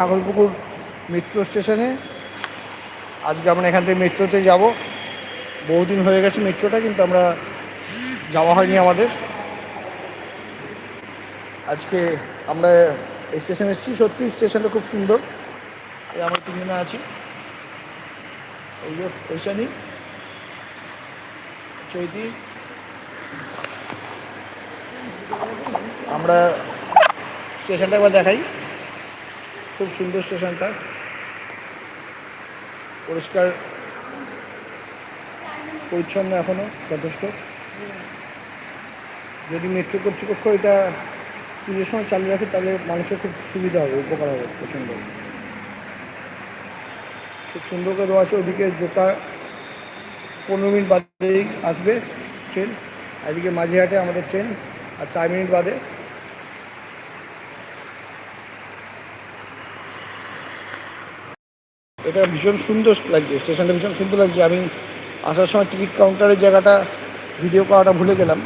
নাগরপুকুর metro স্টেশনে আজকে আমরা এখান থেকে মেট্রোতে যাব। বহুদিন হয়ে গেছে মেট্রোটা কিন্তু আমরা যাওয়া হয়নি আমাদের। আজকে আমরা স্টেশনে এসেছি। সত্যি স্টেশনটা খুব সুন্দর। এই আমরা তিনজনে আছি। এই যে চৈতি। আমরা স্টেশনটা একবার দেখাই। খুব সুন্দর স্টেশনটা। পরিষ্কার, পরিচ্ছন্ন এখনও, যথেষ্ট। যদি মেট্রো কর্তৃপক্ষ এটা পুজোর সময় চালু রাখে, তাহলে মানুষের খুব সুবিধা হবে, উপকার হবে প্রচণ্ড। খুব সুন্দর করে দেওয়া আছে, ওদিকে জোকা পনেরো মিনিট বাদেই আসবে ট্রেন। এদিকে মাঝিহাটে আমাদের ট্রেন, আর চার মিনিট বাদে এটা ভীষণ সুন্দর লাগছে, স্টেশনটা ভীষণ সুন্দর লাগছে। আমি আসার সময় টিকিট কাউন্টারের জায়গাটা ভিডিও করাটা ভুলে গেলাম।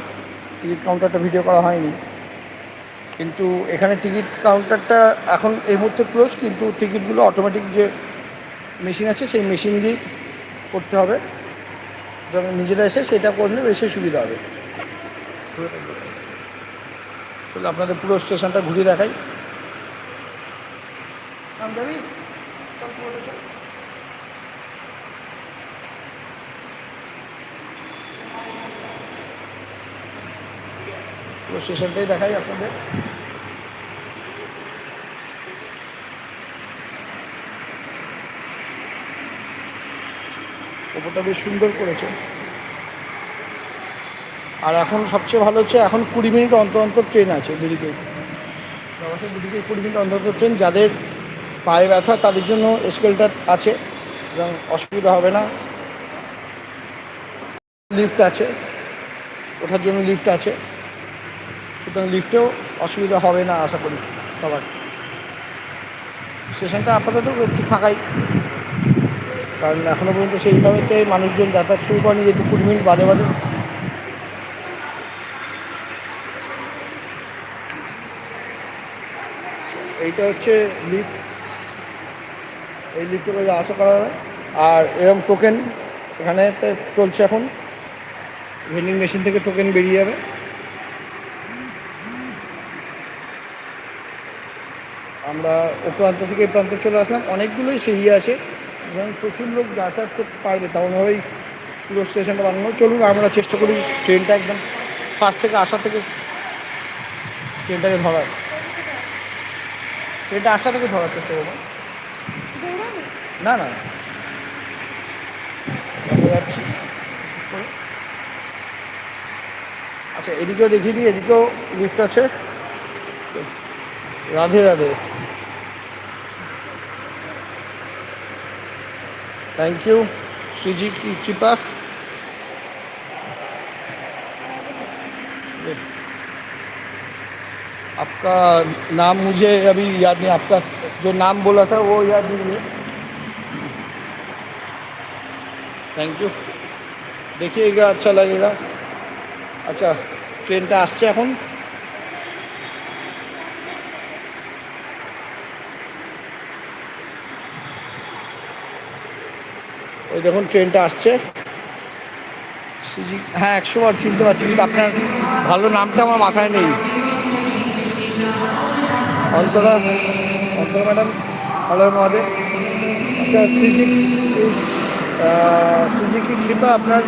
টিকিট কাউন্টারটা ভিডিও করা হয়নি। কিন্তু এখানে টিকিট কাউন্টারটা এখন এই মুহূর্তে ক্লোজ কিন্তু টিকিটগুলো অটোমেটিক যে মেশিন আছে, সেই মেশিন দিয়েই করতে হবে। নিজেরা এসে সেটা করলে বেশি সুবিধা হবে। চলো আপনাদের পুরো স্টেশনটা ঘুরিয়ে দেখাই। যাবি চল পুরোটা চল। পুরো স্টেশনটাই দেখাই আপনাদের। ওপরটা বেশ সুন্দর করেছে। আর এখন সবচেয়ে ভালো হচ্ছে, এখন কুড়ি মিনিট অন্তর অন্তর ট্রেন আছে দুদিকে। দুদিকে কুড়ি মিনিট অন্তর অন্তর ট্রেন যাদের পায়ে ব্যথা, তাদের জন্য স্কেলটা আছে, এবং অসুবিধা হবে না। লিফট আছে, ওঠার জন্য লিফট আছে। সুতরাং লিফটেও অসুবিধা হবে না, আশা করি সবার স্টেশনটা আপাতত একটু ফাঁকাই। কারণ এখনও পর্যন্ত সেইভাবেতে মানুষজন যাতায়াত শুরু করেনি, যেহেতু কুড়ি মিনিট বাদে বাদে। এইটা হচ্ছে লিফট। এই লিফটে করে আসা করা হবে। আর এরকম টোকেন এখানে চলছে এখন। ভেন্ডিং মেশিন থেকে টোকেন বেরিয়ে যাবে। আমরা ও প্রান্ত থেকে এই প্রান্তে চলে আসলাম। অনেকগুলোই সিঁড়ি আছে এবং প্রচুর লোক যাতায়াত করতে পারবে তেমনভাবেই পুরো স্টেশনটা বানানো। চলুন, আমরা চেষ্টা করি ট্রেনটা একদম ফার্স্ট থেকে আসা থেকে ট্রেনটাকে ধরার। ট্রেনটা আসা থেকে ধরার চেষ্টা করব। না না যাচ্ছি। আচ্ছা এদিকেও দেখিয়ে দিই, এদিকেও লিফট আছে। রাধে রাধে। थैंक यू श्री जी की कृपा आपका नाम मुझे अभी याद नहीं आपका जो नाम बोला था वो याद नहीं है थैंक यू देखिएगा अच्छा लगेगा अच्छा ট্রেনটা আসছে এখন ওই দেখুন ট্রেনটা আসছে। সুজি হ্যাঁ একশো বার চিনতে পারছি, কিন্তু আপনার ভালো নামটা আমার মাথায় নেই। Antara Antara madam hello Mahadev. আচ্ছা শ্রীজি শ্রীজি কি কৃপা আপনার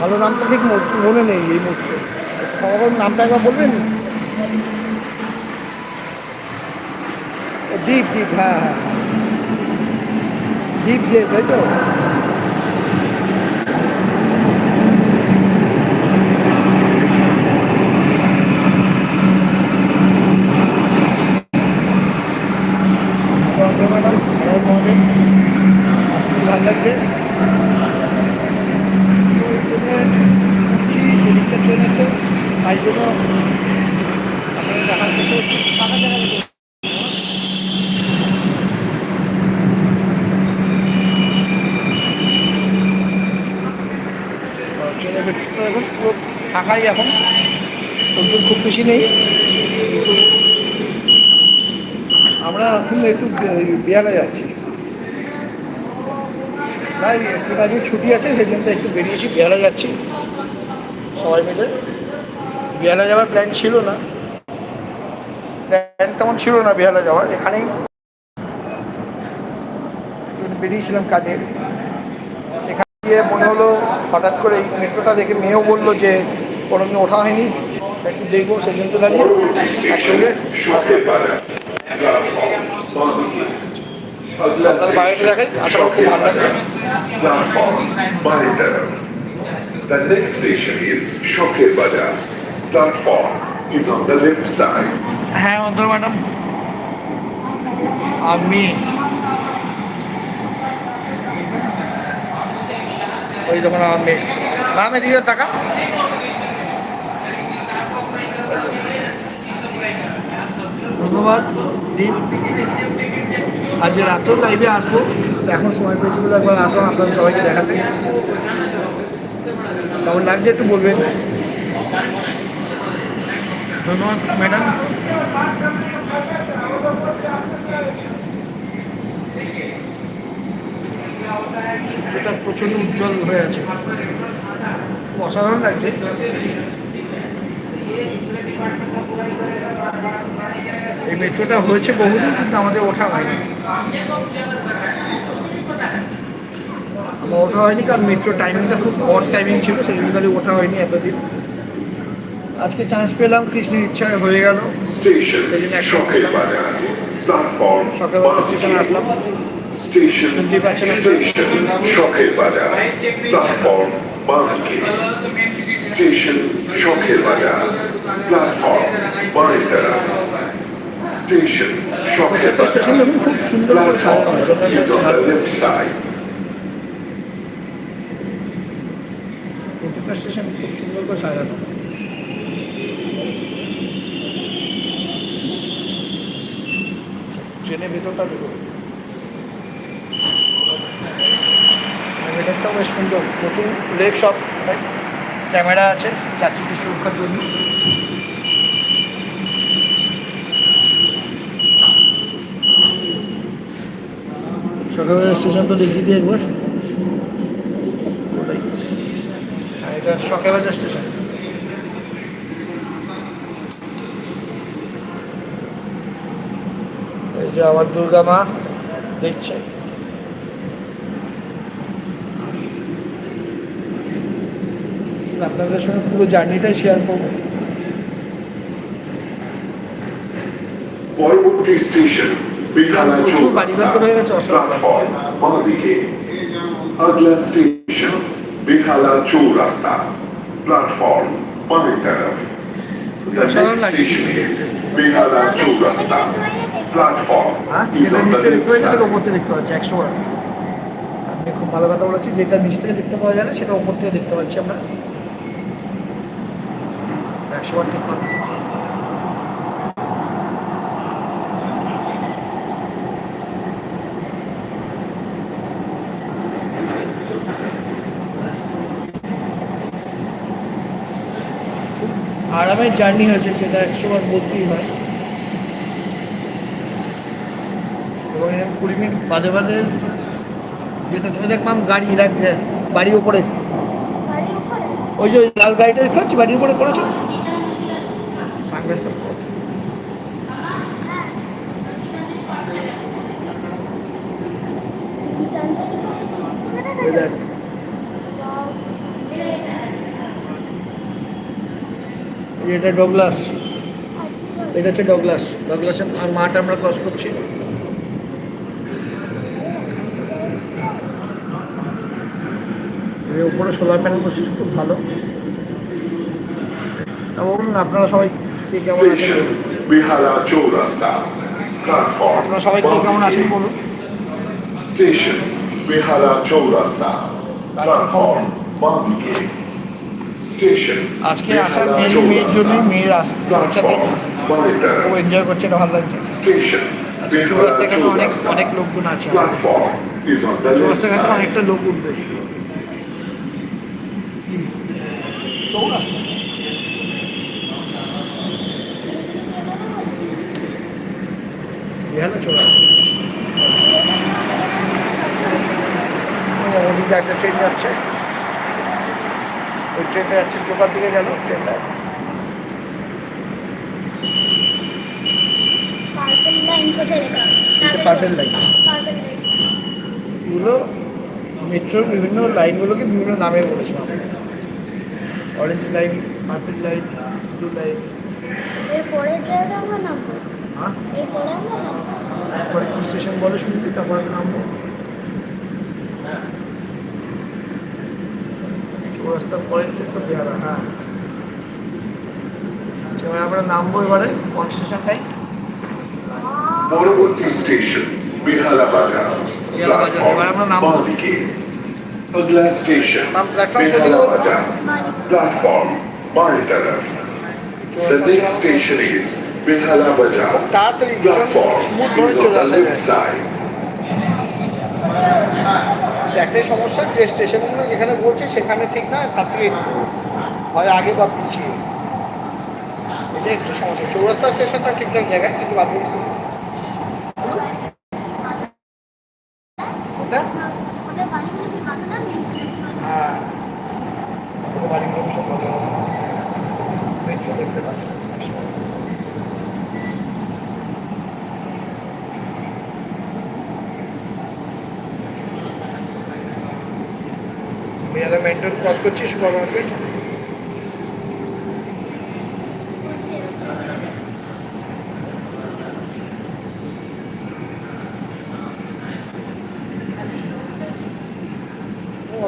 ভালো নামটা ঠিক মনে নেই এই মুহূর্তে। আমার নামটা একবার বলবেন? দীপ দীপ হ্যাঁ হ্যাঁ। হ্যাঁ। দীপ দে তাই তো ভালো লাগছে তাই জন্য দেখে। ট্রেনের ভেতরটা এখন পুরো ফাঁকাই এখন। লোকজন খুব বেশি নেই। আমরা এখন একটু বিয়ালে যাচ্ছি। তাই একটু আজকে ছুটি আছে, সেই জন্য একটু বেরিয়েছি বিয়ালে যাচ্ছি। সবাই মিলে। বিয়ালে যাওয়ার প্ল্যান ছিল না। প্ল্যান তেমন ছিল না বিয়ালে যাওয়ার। এখানেই বেরিয়েছিলাম কাজে। গিয়ে মনে হলো হঠাৎ করে এই মেট্রোটা দেখে মেয়েও বলল যে কোনোদিন ওঠা হয়নি। একটু দেখব সেই জন্য দাঁড়িয়ে একসঙ্গে আপনার ভালো লাগবে। হ্যাঁ অন্তর ম্যাডাম। আমি ওই যখন আমার মেয়ে নাম এদিকে টাকা ধন্যবাদ দীপ আজ রাতেও লাইভে আসব। এখন সময় পেয়েছি বলে একবার আসলাম আপনাদের সবাইকে দেখাতে। কেমন লাগছে একটু বলবেন? ধন্যবাদ ম্যাডাম সূর্যটা প্রচণ্ড উজ্জ্বল হয়ে আছে। অসাধারণ লাগছে। এই মেট্রোটা হয়েছে বহুদিন কিন্তু আমাদের ওঠা হয়নি। আমার ওঠা হয়নি কারণ মেট্রো টাইমিংটা খুব অড টাইমিং ছিল সেই জন্য ওঠা হয়নি এতদিন। আজকে চান্স পেলাম কৃষ্ণের ইচ্ছায় হয়ে গেল। Station Station প্ল্যাটফর্ম আসলাম। Station station Sakher Bazar platform বাঁদিকে স্টেশন শখের বাজার প্ল্যাটফর্ম বাঁয়ের তরফ station Sakher Bazar platform is on the left side station খুব সুন্দর করে সাজানো। ট্রেনের ভেতরটা দেখুন আর ভেতরটাও বেশ সুন্দর। নতুন লেক সব ক্যামেরা আছে যাত্রীদের সুরক্ষার জন্য। সকালবেলা স্টেশনটা দেখিয়ে দিই একবার। ওটাই। এটা সকালবেলা স্টেশন। যে আমার দুর্গা মা দেখছে আপনাদের সঙ্গে পুরো জার্নিটাই শেয়ার করবো পরবর্তী স্টেশন বেহালা প্রচুর বাড়িঘর হয়ে গেছে, অসম্ভব। প্ল্যাটফর্ম বাঁদিকে अगला स्टेशन बेहाला चौरास्ता प्लेटफॉर्म बाएं तरफ The অসাধারণ next লাগছে। station is Behala Chowrasta platform. হ্যাঁ, is ওপর থেকে দেখতে পাচ্ছি একশো আপনি খুব ভালো কথা বলেছি নিচ থেকে দেখতে পাওয়া যায় না সেটা ওপর থেকে দেখতে আমরা। একশো বার ঠিক আরামের জার্নি হয়েছে সেটা একশো বার বলতেই হয়। কুড়ি মিনিট বাদে বাদে যেটা তুমি দেখলাম গাড়ি দেখ বাড়ির ওপরে ওই যে লাল গাড়িটা দেখতে পাচ্ছি? বাড়ির উপরে করেছ? সানগ্লাসটা দেখ। এটা ডগলাস। এটা হচ্ছে ডগলাস। ডগলাসের আর মাঠ আমরা ক্রস করছি। থাকবে উপরে সোলার প্যানেল বসেছে খুব ভালো। বলুন আপনারা সবাই সবাই কেমন স্টেশন চৌরাস্তা স্টেশন আজকে আসার মেয়ে মেয়ের মেয়ের এনজয় করছে এটা ভালো লাগছে। আচ্ছা, স্টেশন অনেক অনেক আছে। অনেকটা লোক উঠবে। চৌরাস্তা ওদিকে একটা ট্রেন যাচ্ছে ওই ট্রেনটা যাচ্ছে চোপার দিকে গেল ট্রেনটা পার্পল লাইন এগুলো মেট্রোর বিভিন্ন লাইনগুলোকে বিভিন্ন নামে বলেছিলাম। Orange light purple light blue line এরপরে জায়গাটা আমরা নামবো? হ্যাঁ? এরপরে আমরা নামবো। তারপরে কি স্টেশন বলে শুনবি তারপরে নামবো। চৌরাস্তার পরের দিকে তো হ্যাঁ। আচ্ছা এবার আমরা নামবো এবারে কোন স্টেশনটাই পরবর্তী স্টেশন বেহালা বাজার এবার আমরা নামবো। বাঁদিকে अगला स्टेशन नाम प्लेटफॉर्म पे बेहाला लिखो। बाजार प्लेटफॉर्म बाएं तरफ The next station is Behala Bazaar. খুব তাড়াতাড়ি ভীষণ Platform স্মুথ ধরে is on চলে the আসা left যায় side. একটাই সমস্যা যে স্টেশনগুলো যেখানে বলছে সেখানে ঠিক না তার থেকে একটু হয় আগে বা পিছিয়ে এটা একটু সমস্যা চৌরাস্তা স্টেশনটা ঠিকঠাক জায়গায় কিন্তু বাদ হবে মেট্রো মেন্টন ক্রস করছি সুপার মার্কেট।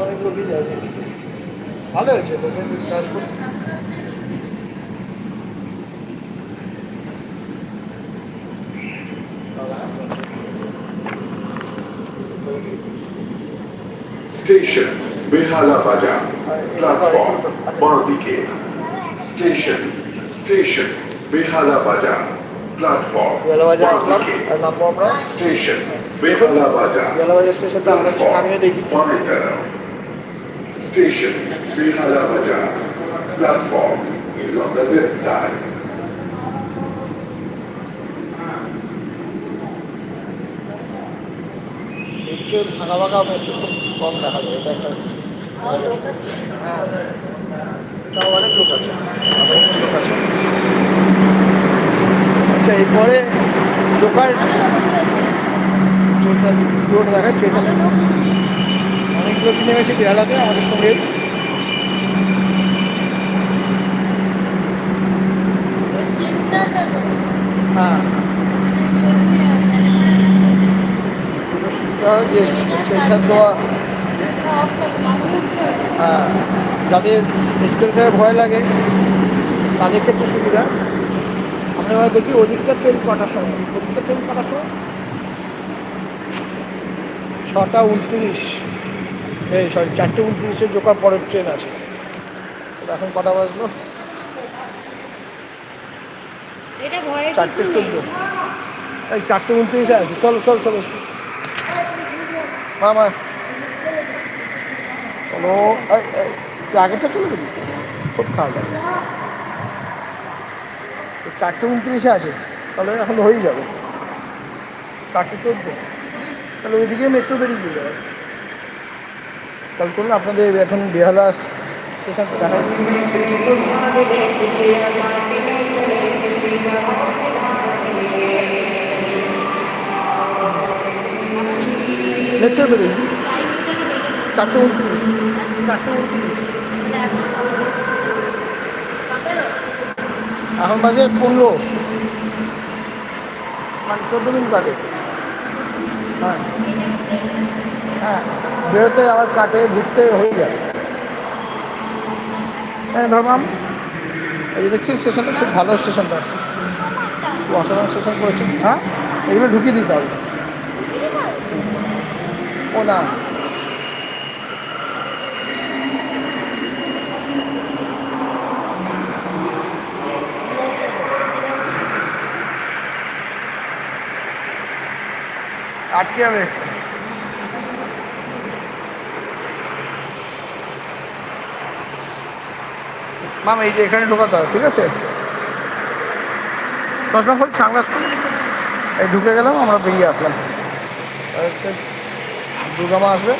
অনেক লোকই ভালো হয়েছে লোকের transport Station Behala Bazaar. Platform বাঁদিকে station station Behala Bazar platform Bazar বাঁদিকে স্টেশন বেহালা বাজার বেলা বাজার স্টেশনটা আমরা নামিয়ে দেখি बाएं Sri Halabaja platform is on the left side. কম দেখা যায় হ্যাঁ। অনেক লোক আছে। লোক আছে আচ্ছা এরপরে জোকার চোরটা পুরোটা দেখা চোরটা অনেকগুলো কিনে নেমেছে বেড়ালাতে আমাদের সঙ্গে। হ্যাঁ যে সেন্সার দেওয়া হ্যাঁ যাদের ভয় লাগে তাদের ক্ষেত্রে সুবিধা। আমরা দেখি ওদিককার ট্রেন কটার সময় ওদিককার ট্রেন কটার সময় ছটা উনত্রিশ এই সরি চারটে উনত্রিশে জোকার পরের ট্রেন আছে এখন কটা বাজলো চারটে চোদ্দ। এই চারটে উনত্রিশে আছে। চলো চলো চলো। মা মা। চলো। এই, এই, আগেরটা চলে গেলি? খুব চারটে উনত্রিশে আছে। তাহলে এখন যাবে। চারটে চোদ্দ। তাহলে ওইদিকে মেট্রো বেরিয়ে যাবে তাহলে চলুন আপনাদের এখন বেহালা স্টেশন দেখা মেট্রো বেরিয়ে চারটে উনত্রিশ চারটে উনত্রিশ। এখন বাজে পনেরো। মানে চোদ্দ মিনিট বাজে। হ্যাঁ। হ্যাঁ বেরোতে আবার কাটে ঘুরতে হয়ে যায়। হ্যাঁ ধর্মাম এই দেখছি স্টেশনটা খুব ভালো স্টেশনটা অসাধারণ স্টেশন করেছে? হ্যাঁ? এগুলো ঢুকিয়ে দিতে হবে। ও, না। আটকে যাবে। মাম এই যে এখানে ঢোকাতে হবে, ঠিক আছে? চশমা খোল সাংলাস এই ঢুকে গেলাম, আমরা বেরিয়ে আসলাম। দুর্গা মা আসবে,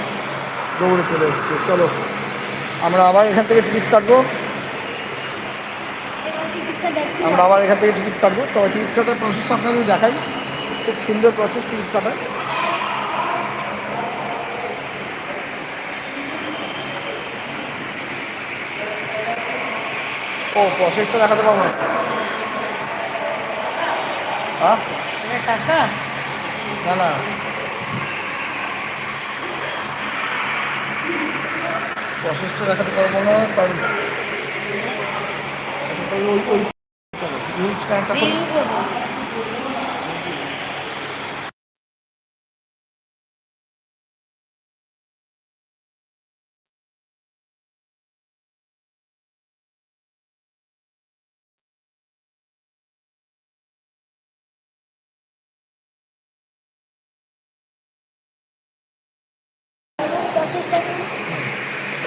দৌড়ে চলে এসেছে। চলো, আমরা আবার এখান থেকে টিকিট কাটবো। আমরা আবার এখান থেকে টিকিট কাটবো। তবে টিকিট কাটার প্রসেসটা আপনাদের দেখাই। খুব সুন্দর প্রসেস টিকিট কাটার ও প্রসেসটা দেখাতে পারব না। টাকা না না প্রসেসটা দেখাতে পারব না কারণ ওই ওই ওই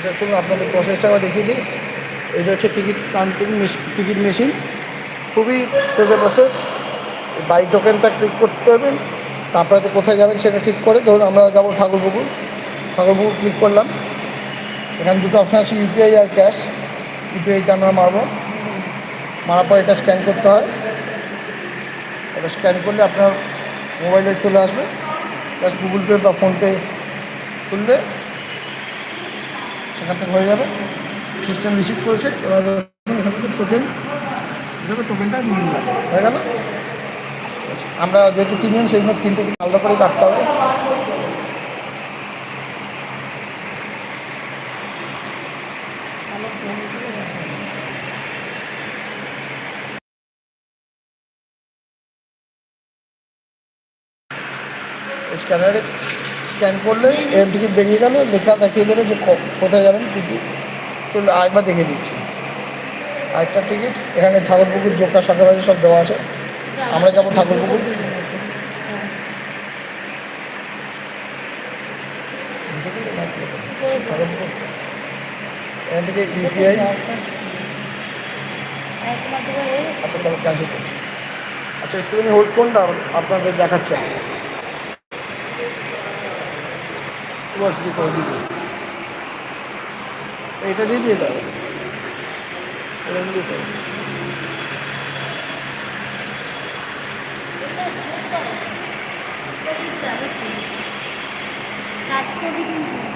আচ্ছা শুনুন আপনাদের প্রসেসটা আবার দেখিয়ে দিই। এটা হচ্ছে টিকিট কাউন্টিং টিকিট মেশিন। খুবই সোজা প্রসেস বাই টোকেনটা ক্লিক করতে হবেন তারপরে তো কোথায় যাবেন সেটা ঠিক করে ধরুন আমরা যাব ঠাকুরপুকুর। ঠাকুরপুকুর ক্লিক করলাম। এখানে দুটো অপশান আছে ইউপিআই আর ক্যাশ ইউপিআইটা আমরা মারবো। মারার পর এটা স্ক্যান করতে হয়। এটা স্ক্যান করলে আপনার মোবাইলে চলে আসবে। প্লাস গুগল পে বা ফোনপে খুললে সেখান থেকে হয়ে যাবে। সিস্টেম রিসিভ করেছে, এবার টোকেন টোকেনটা নিয়ে নেবে হয়ে গেল? আমরা যেহেতু তিনজন, সেই জন্য তিনটে আলাদা করে কাটতে হবে। স্ক্যানারে স্ক্যান করলে এর টিকিট বেরিয়ে গেলে, লেখা দেখিয়ে দেবে যে কোথায় যাবেন, কী কী। চলো আরেকবার দেখে দিচ্ছি। আরেকটা টিকিট এখানে ঠাকুরপুকুর, জোকা সকালবাজি সব দেওয়া আছে। আমরা যাব ঠাকুরপুকুর। এখান থেকে ইউপিআই আচ্ছা তাহলে ক্যান্সেল করছি। আচ্ছা একটুখানি হোল্ড করুন আপনাদের দেখাচ্ছে। বসছি করে এইটা দিয়ে দিয়ে দাও। এটা দিয়ে কাজ করবি কিন্তু